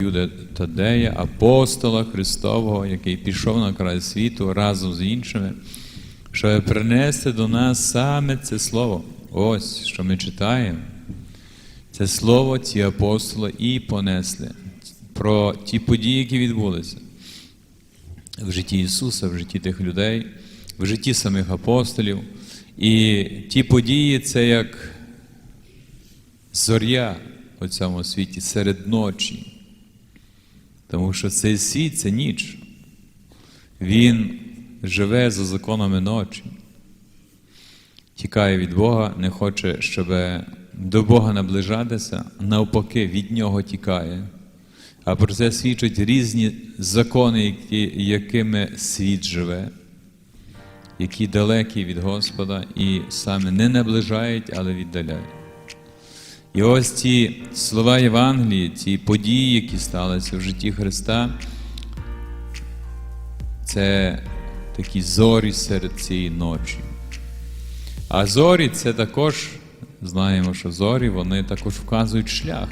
Юда Тадея, апостола Христового, який пішов на край світу разом з іншими, щоб принести до нас саме це слово. Ось що ми читаємо. Це слово ці апостоли і понесли про ті події, які відбулися в житті Ісуса, в житті тих людей, в житті самих апостолів. І ті події це як зоря у цьому світі серед ночі. Тому що цей світ це ніч. Він живе за законами ночі, тікає від Бога, не хоче, щоб до Бога наближатися, навпаки, від Нього тікає. А про це свідчать різні закони, які, якими світ живе, які далекі від Господа і саме не наближають, але віддаляють. І ось ці слова Євангелії, ці події, які сталися в житті Христа, це такі зорі серед цієї ночі. А зорі це також, знаємо, що зорі вони також вказують шлях.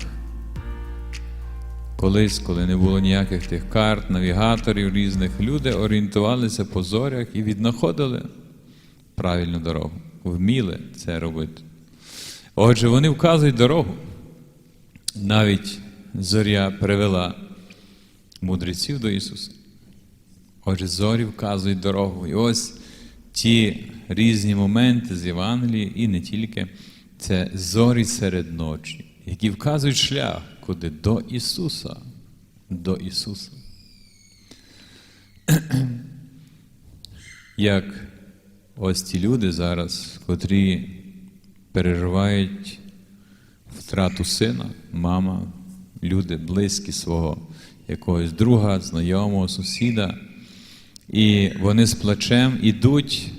Колись, коли не було ніяких тих карт, навігаторів різних, люди орієнтувалися по зорях і віднаходили правильну дорогу, вміли це робити. Отже, вони вказують дорогу. Навіть зоря привела мудреців до Ісуса. Отже, зорі вказують дорогу. І ось ті різні моменти з Євангелії, і не тільки, це зорі серед ночі, які вказують шлях, куди до Ісуса. До Ісуса. Як ось ті люди зараз, котрі переживають втрату сина, мама, люди близькі свого якогось друга, знайомого, сусіда. І вони з плачем ідуть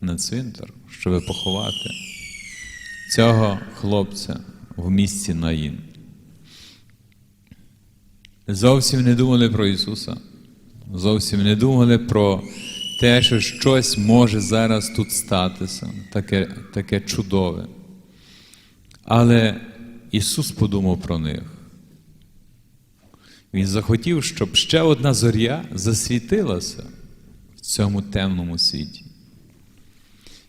на цвинтар, щоб поховати цього хлопця в місті Наїн. Зовсім не думали про Ісуса, зовсім не думали про те, що щось може зараз тут статися, таке, таке чудове. Але Ісус подумав про них. Він захотів, щоб ще одна зоря засвітилася в цьому темному світі.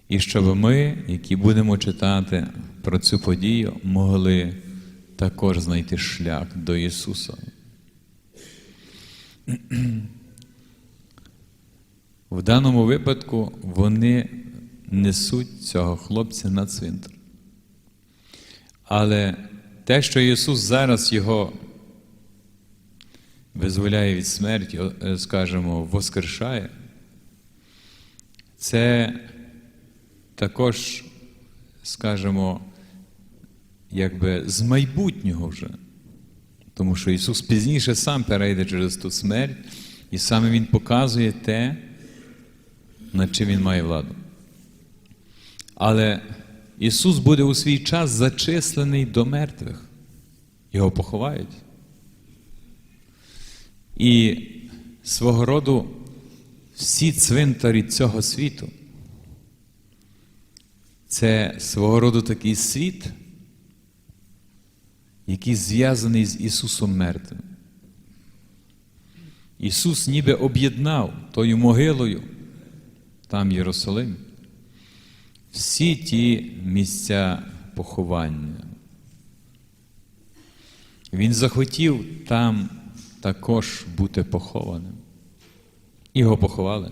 І щоб ми, які будемо читати про цю подію, могли також знайти шлях до Ісуса. В даному випадку вони несуть цього хлопця на цвинтар. Але те, що Ісус зараз його визволяє від смерті, е, скажімо, воскрешає, це також, скажімо, якби з майбутнього вже. Тому що Ісус пізніше сам перейде через ту смерть, і саме Він показує те, над чим Він має владу. Але Ісус буде у свій час зачислений до мертвих. Його поховають. І свого роду всі цвинтарі цього світу. Це свого роду такий світ, який зв'язаний з Ісусом мертвим. Ісус ніби об'єднав тою могилою, там в Єрусалимі, всі ті місця поховання. Він захотів там також бути похованим. Його поховали.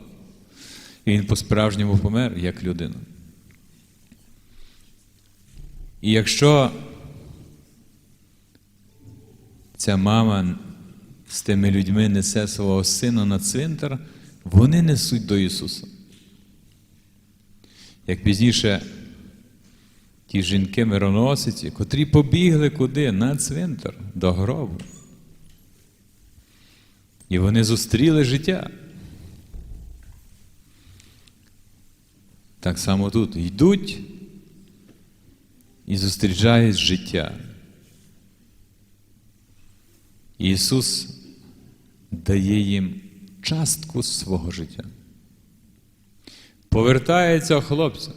І він по-справжньому помер як людина. І якщо ця мама з тими людьми несе свого сина на цвинтар, вони несуть до Ісуса. Як пізніше ті жінки мироносиці, котрі побігли куди? На цвинтар, до гробу. І вони зустріли життя. Так само тут йдуть і зустрічають життя. Ісус дає їм частку свого життя. Повертає цього хлопця.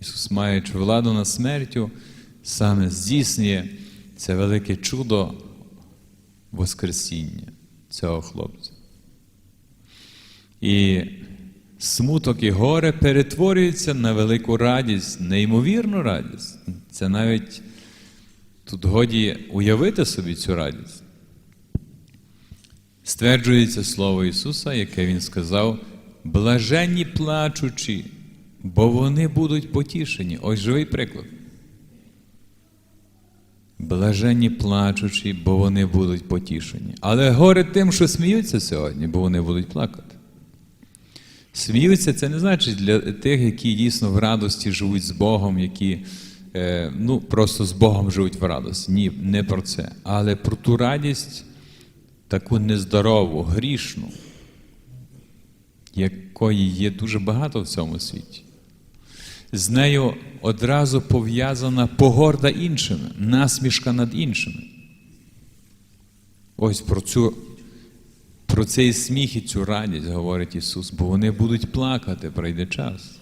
Ісус, маючи владу над смертю, саме здійснює це велике чудо Воскресіння цього хлопця. І смуток і горе перетворюються на велику радість, неймовірну радість. Це навіть тут годі уявити собі цю радість. Стверджується слово Ісуса, яке Він сказав: блаженні плачучі, бо вони будуть потішені. Ось живий приклад. Блаженні плачучі, бо вони будуть потішені. Але горе тим, що сміються сьогодні, бо вони будуть плакати. Сміються це не значить для тих, які дійсно в радості живуть з Богом, які е, ну, просто з Богом живуть в радості. Ні, не про це. Але про ту радість, таку нездорову, грішну, якої є дуже багато в цьому світі. З нею одразу пов'язана погорда іншими, насмішка над іншими. Ось про цю про цей сміх і цю радість говорить Ісус, бо вони будуть плакати, прийде час.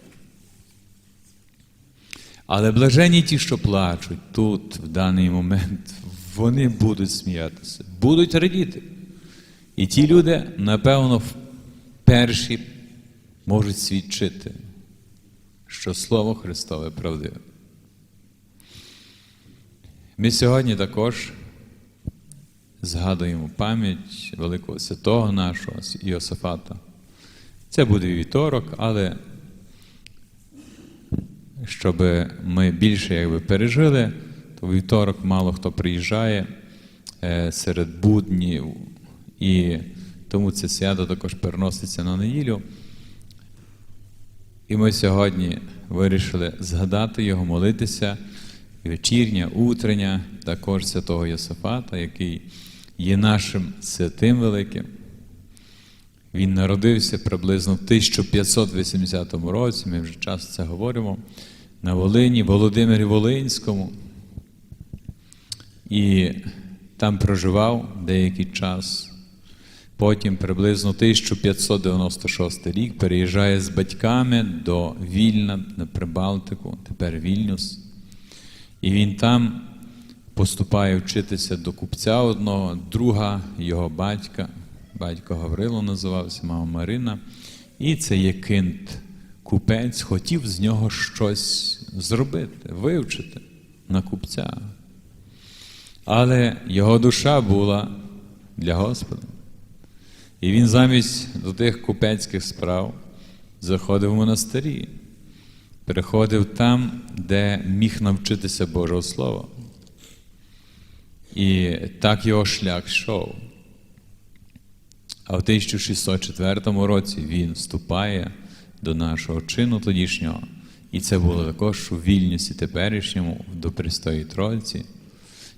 Але блажені ті, що плачуть тут, в даний момент, вони будуть сміятися, будуть радіти. І ті люди, напевно, перші можуть свідчити, що Слово Христове правдиве. Ми сьогодні також згадуємо пам'ять великого святого нашого Іосифата. Це буде вівторок, але щоб ми більше якби, пережили, то вівторок мало хто приїжджає е, серед буднів, і тому це свято також переноситься на неділю. І ми сьогодні вирішили згадати його, молитися вечірня, утрення, також святого Йосифата, який є нашим святим великим. Він народився приблизно в 1580 році, ми вже часто це говоримо, на Волині, Володимирі Волинському. І там проживав деякий час. Потім приблизно 1596 рік переїжджає з батьками до Вільна на Прибалтику, тепер Вільнюс. І він там поступає вчитися до купця одного, друга його батька, батько Гаврило називався, мама Марина. І це є кинт купець, хотів з нього щось зробити, вивчити на купця. Але його душа була для Господа. І він замість до тих купецьких справ заходив в монастирі, переходив там, де міг навчитися Божого Слова. І так його шлях йшов. А в 1604 році він вступає до нашого чину тодішнього, і це було також у Вільнюсі теперішньому, до Престої Тройці,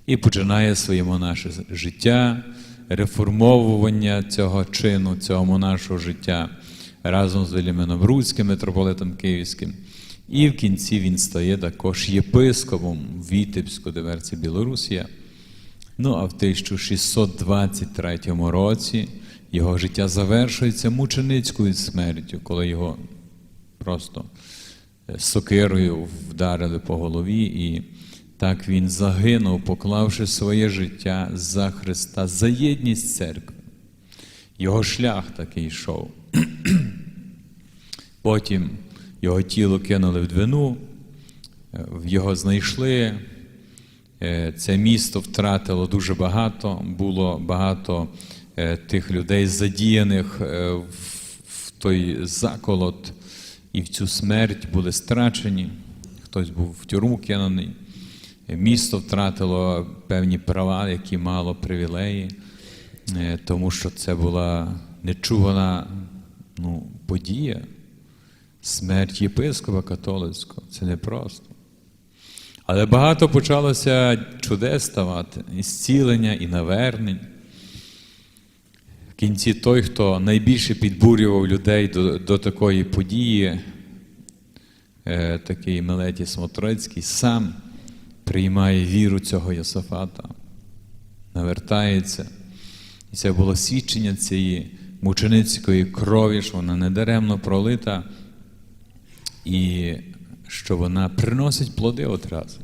і починає своє монаше життя, реформовування цього чину, цього монашого життя разом з Веліменом Руцьким, митрополитом Київським. І в кінці він стає також єпископом Вітебську, тепер це Білорусія. Ну, а в 1623 році його життя завершується мученицькою смертю, коли його просто е, сокирою вдарили по голові, і так він загинув, поклавши своє життя за Христа, за єдність церкви. Його шлях такий йшов. Потім його тіло кинули в двину, е, його знайшли. Е, Це місто втратило дуже багато, було багато е, тих людей, задіяних в той заколот і в цю смерть були страчені. Хтось був в тюрму кинений. Місто втратило певні права, які мало привілеї, тому що це була нечувана ну, подія. Смерть єпископа католицького це непросто. Але багато почалося чудес ставати, і зцілення, і навернень. В кінці той, хто найбільше підбурював людей до до такої події, е, такий Мелетій Смотрицький, сам приймає віру цього Йосафата, навертається. І це було свідчення цієї мученицької крові, що вона недаремно пролита. І що вона приносить плоди одразу.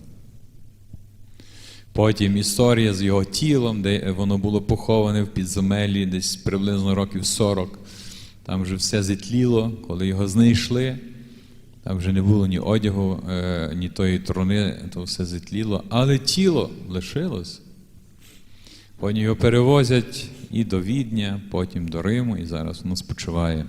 Потім історія з його тілом, де воно було поховане в підземеллі десь приблизно років 40. Там вже все зітліло, коли його знайшли. Там вже не було ні одягу, е, ні тої труни, то все зітліло, але тіло лишилось. Потім його перевозять і до Відня, потім до Риму, і зараз воно спочиває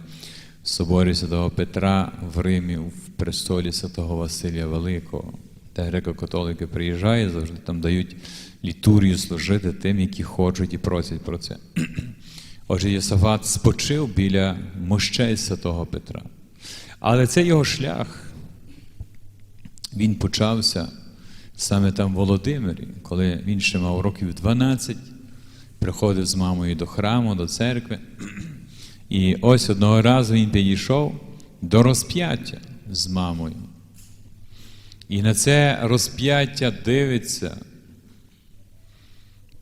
в соборі Святого Петра в Римі, в престолі Святого Василія Великого. Де греко-католики приїжджають, завжди там дають літургію служити тим, які хочуть і просять про це. Отже, Єсафат спочив біля мощей Святого Петра. Але це його шлях, він почався саме там в Володимирі, коли він ще мав років 12, приходив з мамою до храму, до церкви. І ось одного разу він підійшов до розп'яття з мамою. І на це розп'яття дивиться,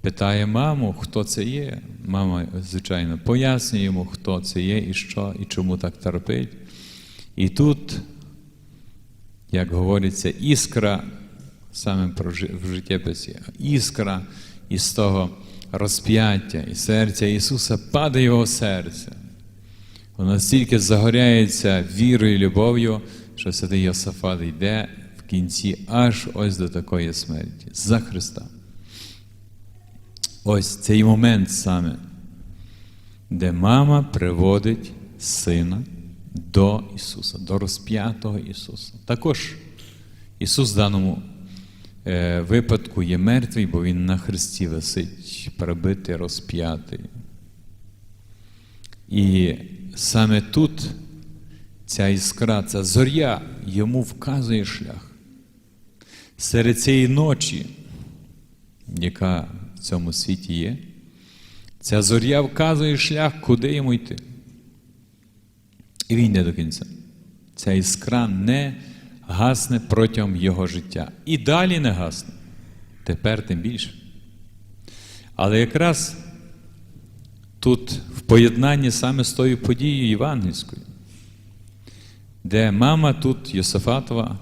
питає маму, хто це є. Мама, звичайно, пояснює йому, хто це є і що, і чому так терпить. І тут, як говориться, іскра саме про в життєписі, іскра із того розп'яття і серця Ісуса падає його серце. Воно настільки загоряється вірою і любов'ю, що святий Йосафат йде в кінці аж ось до такої смерті за Христа. Ось цей момент саме, де мама приводить сина до Ісуса, до розп'ятого Ісуса. Також Ісус в даному е, випадку є мертвий, бо Він на Христі висить, прибитий, розп'ятий. І саме тут ця іскра, ця зоря йому вказує шлях. Серед цієї ночі, яка в цьому світі є, ця зоря вказує шлях, куди йому йти. І він йде до кінця. Ця іскра не гасне протягом його життя. І далі не гасне. Тепер тим більше. Але якраз тут в поєднанні саме з тою подією євангельською, де мама тут Йосифатова,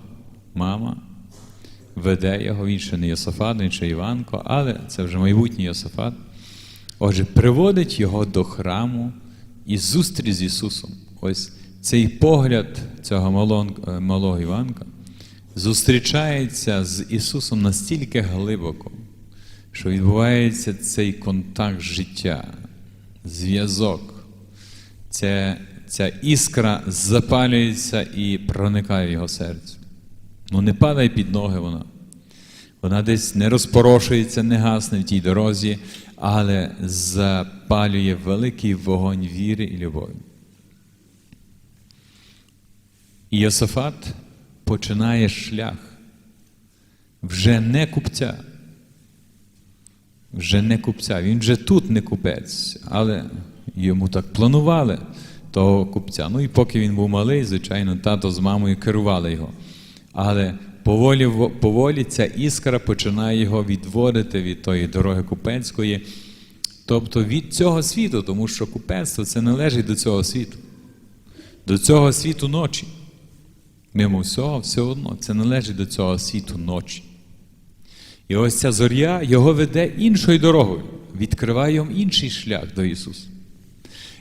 мама, веде його, він ще не Йосифат, він ще Іванко, але це вже майбутній Йосифат. Отже, приводить його до храму і зустріч з Ісусом. Ось цей погляд цього малого, малого Іванка зустрічається з Ісусом настільки глибоко, що відбувається цей контакт життя, зв'язок. Ця, ця іскра запалюється і проникає в його серце. Ну не падає під ноги вона. Вона десь не розпорошується, не гасне в тій дорозі, але запалює великий вогонь віри і любові. І Йосафат починає шлях вже не купця. Вже не купця. Він вже тут не купець, але йому так планували того купця. Ну і поки він був малий, звичайно, тато з мамою керували його. Але поволі, поволі ця іскра починає його відводити від тої дороги купецької, тобто від цього світу, тому що купецтво це належить до цього світу, до цього світу ночі. Мимо всього, все одно, це належить до цього світу ночі. І ось ця зоря його веде іншою дорогою, відкриває йому інший шлях до Ісуса.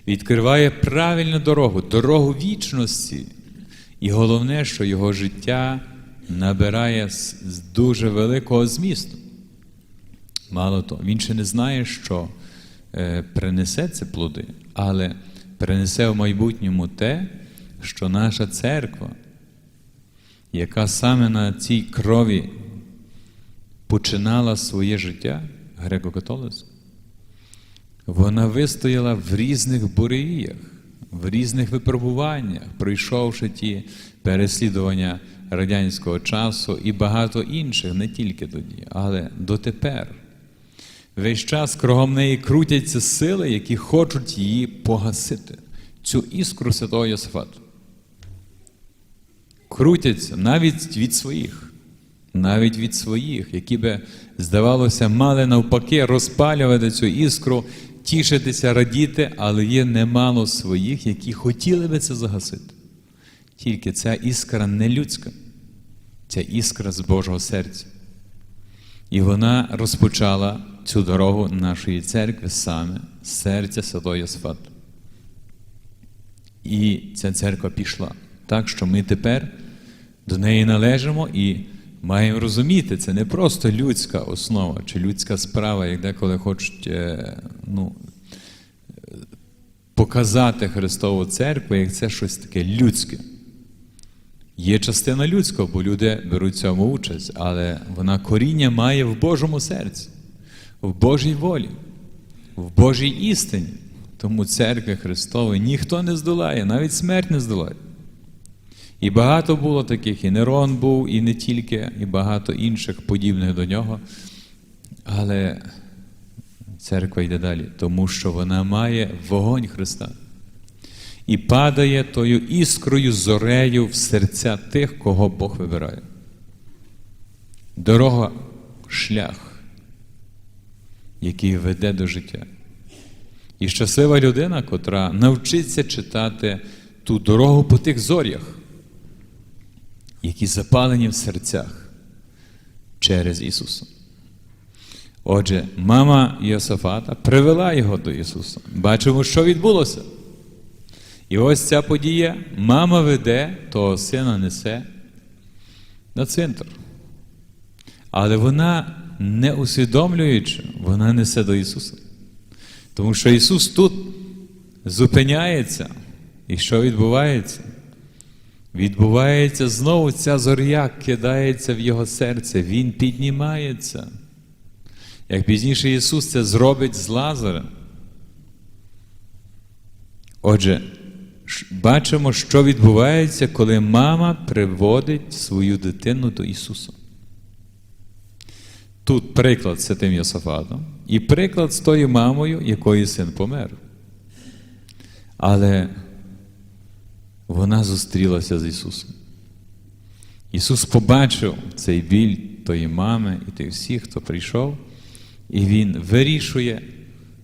Відкриває правильну дорогу, дорогу вічності. І головне, що його життя набирає з дуже великого змісту. Мало того, він ще не знає, що е, принесе це плоди, але принесе в майбутньому те, що наша церква, яка саме на цій крові починала своє життя, греко-католицьке, вона вистояла в різних буревіях, в різних випробуваннях, пройшовши ті переслідування радянського часу і багато інших, не тільки тоді, але дотепер. Весь час кругом неї крутяться сили, які хочуть її погасити, цю іскру святого Йосифату. Крутяться навіть від своїх, навіть від своїх, які би, здавалося, мали навпаки розпалювати цю іскру, тішитися, радіти, але є немало своїх, які хотіли би це загасити. Тільки ця іскра не людська, ця іскра з Божого серця. І вона розпочала цю дорогу нашої церкви саме з серця Святого Йосифата. І ця церква пішла. Так що ми тепер до неї належимо і маємо розуміти, це не просто людська основа чи людська справа, як деколи хочуть е, ну, показати Христову церкву, як це щось таке людське. Є частина людського, бо люди беруть цьому участь, але вона коріння має в Божому серці, в Божій волі, в Божій істині. Тому церкви Христової ніхто не здолає, навіть смерть не здолає. І багато було таких, і Нерон був, і не тільки, і багато інших подібних до нього. Але церква йде далі, тому що вона має вогонь Христа і падає тою іскрою зорею в серця тих, кого Бог вибирає. Дорога шлях, який веде до життя. І щаслива людина, котра навчиться читати ту дорогу по тих зорях, які запалені в серцях через Ісуса. Отже, мама Йосафата привела його до Ісуса. Бачимо, що відбулося. І ось ця подія, мама веде, того сина несе на цвинтар. Але вона, не усвідомлюючи, вона несе до Ісуса. Тому що Ісус тут зупиняється. І що відбувається? Відбувається знову ця зоря кидається в Його серце, Він піднімається. Як пізніше Ісус це зробить з Лазарем. Отже, бачимо, що відбувається, коли мама приводить свою дитину до Ісуса. Тут приклад з святим Йосафатом і приклад з тою мамою, якої син помер. Але вона зустрілася з Ісусом. Ісус побачив цей біль тої мами і тих всіх, хто прийшов, і Він вирішує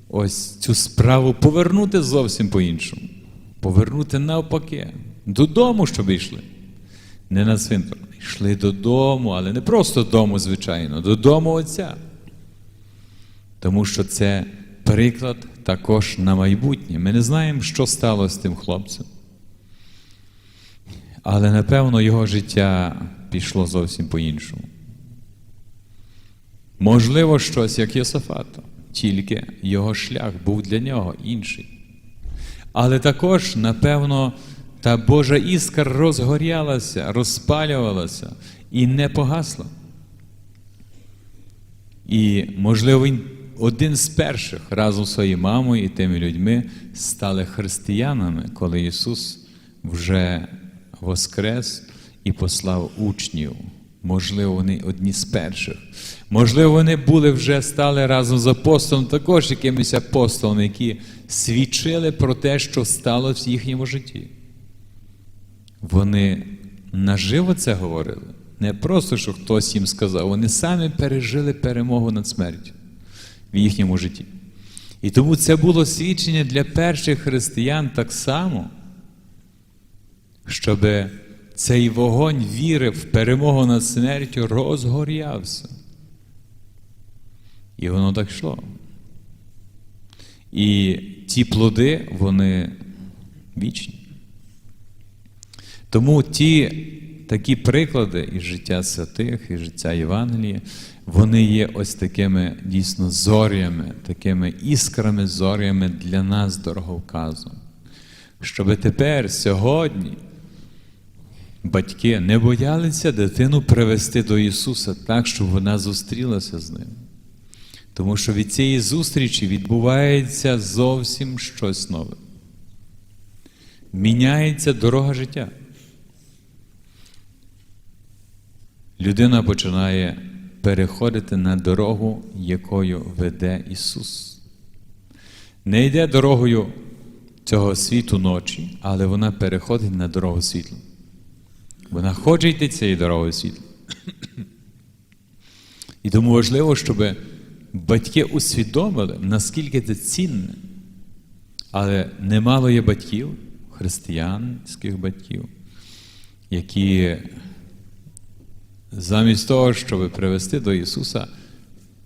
ось цю справу повернути зовсім по-іншому. Повернути навпаки, додому, щоб йшли. Не на цвинтар. Йшли додому, але не просто додому, звичайно, додому Отця. Тому що це приклад також на майбутнє. Ми не знаємо, що сталося з тим хлопцем. Але напевно його життя пішло зовсім по-іншому. Можливо, щось як Єсафата, тільки його шлях був для нього інший. Але також, напевно, та Божа іскра розгорялася, розпалювалася і не погасла. І, можливо, він один з перших разом з своєю мамою і тими людьми стали християнами, коли Ісус вже воскрес і послав учнів. Можливо, вони одні з перших. Можливо, вони були вже стали разом з апостолом, також якимись апостолами, які свідчили про те, що сталося в їхньому житті. Вони наживо це говорили. Не просто, що хтось їм сказав, вони самі пережили перемогу над смертю в їхньому житті. І тому це було свідчення для перших християн так само, щоб цей вогонь віри в перемогу над смертю розгорявся. І воно так йшло. І ті плоди, вони вічні. Тому ті такі приклади із життя святих, із життя Євангелія, вони є ось такими дійсно зорями, такими іскрами, зорями для нас дороговказом. Щоб тепер, сьогодні, батьки не боялися дитину привести до Ісуса так, щоб вона зустрілася з ним. Тому що від цієї зустрічі відбувається зовсім щось нове. Міняється дорога життя. Людина починає переходити на дорогу, якою веде Ісус. Не йде дорогою цього світу ночі, але вона переходить на дорогу світла. Вона хоче йти цією дорогою світла. І тому важливо, щоб батьки усвідомили, наскільки це цінне. Але немало є батьків, християнських батьків, які замість того, щоб привести до Ісуса,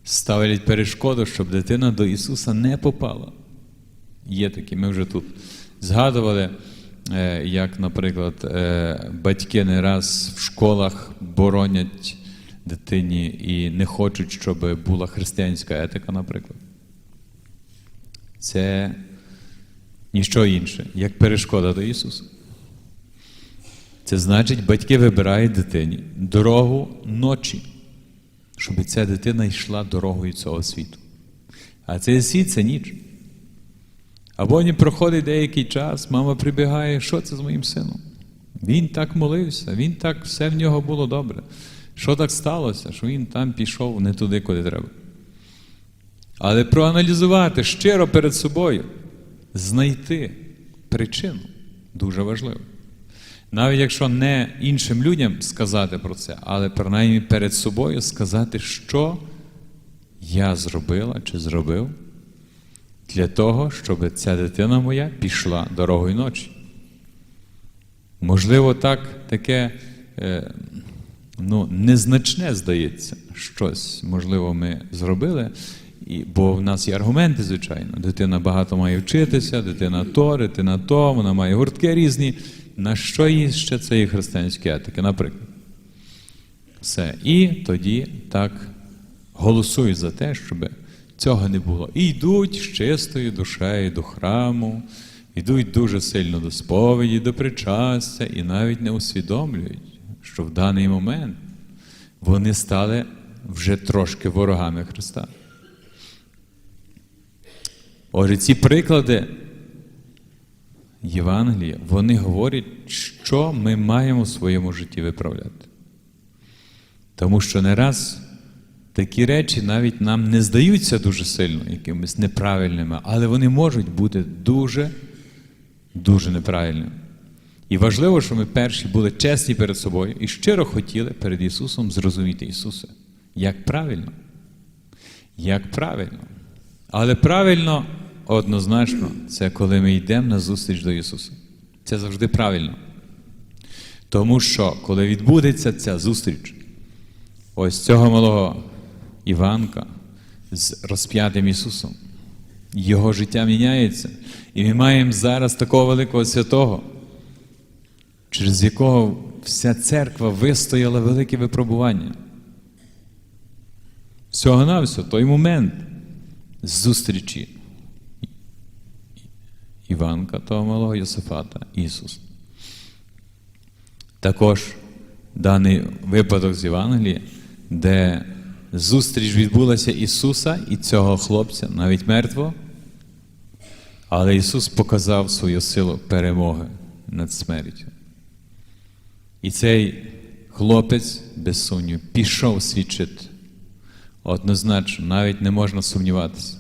ставлять перешкоду, щоб дитина до Ісуса не попала. Є такі, ми вже тут згадували, як, наприклад, е, батьки не раз в школах боронять дитині і не хочуть, щоб була християнська етика, наприклад. Це ніщо інше, як перешкода до Ісуса. Це значить, батьки вибирають дитині дорогу ночі, щоб ця дитина йшла дорогою цього світу. А цей світ це ніч. Або не проходить деякий час, мама прибігає, що це з моїм сином? Він так молився, він так все в нього було добре. Що так сталося, що він там пішов не туди, куди треба. Але проаналізувати щиро перед собою, знайти причину дуже важливо. Навіть якщо не іншим людям сказати про це, але принаймні перед собою сказати, що я зробила чи зробив для того, щоб ця дитина моя пішла дорогою ночі. Можливо, так таке е, ну, незначне здається, щось, можливо, ми зробили, і, бо в нас є аргументи, звичайно. Дитина багато має вчитися, дитина то, дитина то, вона має гуртки різні. На що їй ще це є християнські етики, наприклад. Все. І тоді так голосують за те, щоб цього не було. І йдуть з чистою душею до храму, йдуть дуже сильно до сповіді, до причастя, і навіть не усвідомлюють, що в даний момент вони стали вже трошки ворогами Христа. Отже, ці приклади Євангелія, вони говорять, що ми маємо в своєму житті виправляти. Тому що не раз такі речі навіть нам не здаються дуже сильно якимись неправильними, але вони можуть бути дуже, дуже неправильними. І важливо, що ми перші були чесні перед собою і щиро хотіли перед Ісусом зрозуміти Ісуса. Як правильно? Як правильно? Але правильно однозначно, це коли ми йдемо на зустріч до Ісуса. Це завжди правильно. Тому що, коли відбудеться ця зустріч, ось цього малого Іванка з розп'ятим Ісусом, його життя міняється. І ми маємо зараз такого великого святого, через якого вся церква вистояла велике випробування. Всього на все, той момент зустрічі Іванка, того малого Йосифата, Ісус. Також даний випадок з Євангелія, де зустріч відбулася Ісуса і цього хлопця, навіть мертвого, але Ісус показав свою силу перемоги над смертю. І цей хлопець, без сумніву, пішов свідчити. Однозначно, навіть не можна сумніватися.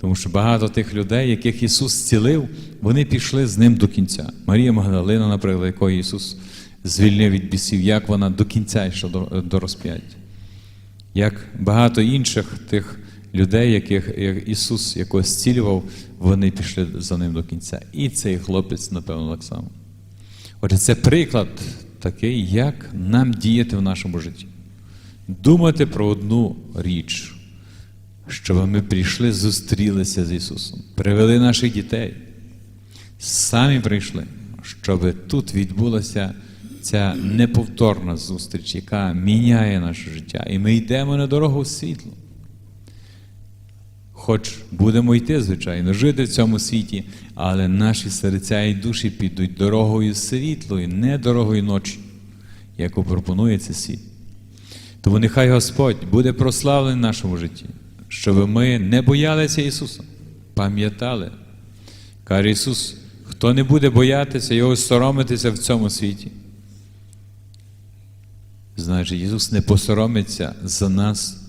Тому що багато тих людей, яких Ісус зцілив, вони пішли з ним до кінця. Марія Магдалина, наприклад, якої Ісус звільнив від бісів, як вона до кінця йшла до розп'яття. Як багато інших тих людей, яких як Ісус якось зцілював, вони пішли за ним до кінця. І цей хлопець, напевно, так само. Отже, це приклад такий, як нам діяти в нашому житті. Думати про одну річ щоб ми прийшли, зустрілися з Ісусом, привели наших дітей, самі прийшли, щоб тут відбулася ця неповторна зустріч, яка міняє наше життя. І ми йдемо на дорогу світлу. Хоч будемо йти, звичайно, жити в цьому світі, але наші серця і душі підуть дорогою світлою, не дорогою ночі, яку пропонує цей світ. Тому нехай Господь буде прославлений в нашому житті щоб ми не боялися Ісуса, пам'ятали. Каже Ісус, хто не буде боятися Його соромитися в цьому світі. Значить, Ісус не посоромиться за нас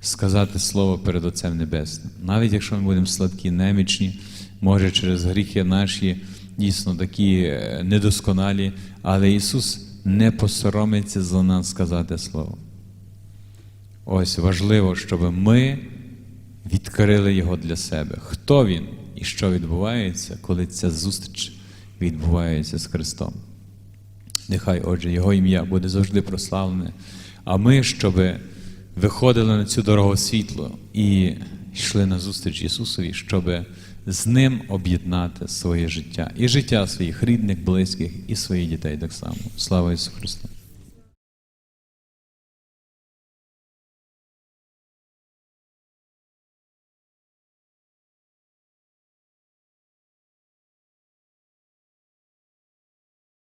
сказати Слово перед Отцем Небесним. Навіть якщо ми будемо сладкі, немічні, може через гріхи наші дійсно такі е, недосконалі, але Ісус не посоромиться за нас сказати Слово. Ось важливо, щоб ми відкрили його для себе. Хто він і що відбувається, коли ця зустріч відбувається з Христом. Нехай, отже, Його ім'я буде завжди прославлене. А ми, щоб виходили на цю дорогу світло і йшли на зустріч Ісусові, щоб з ним об'єднати своє життя і життя своїх рідних, близьких і своїх дітей так само. Слава Ісусу Христу!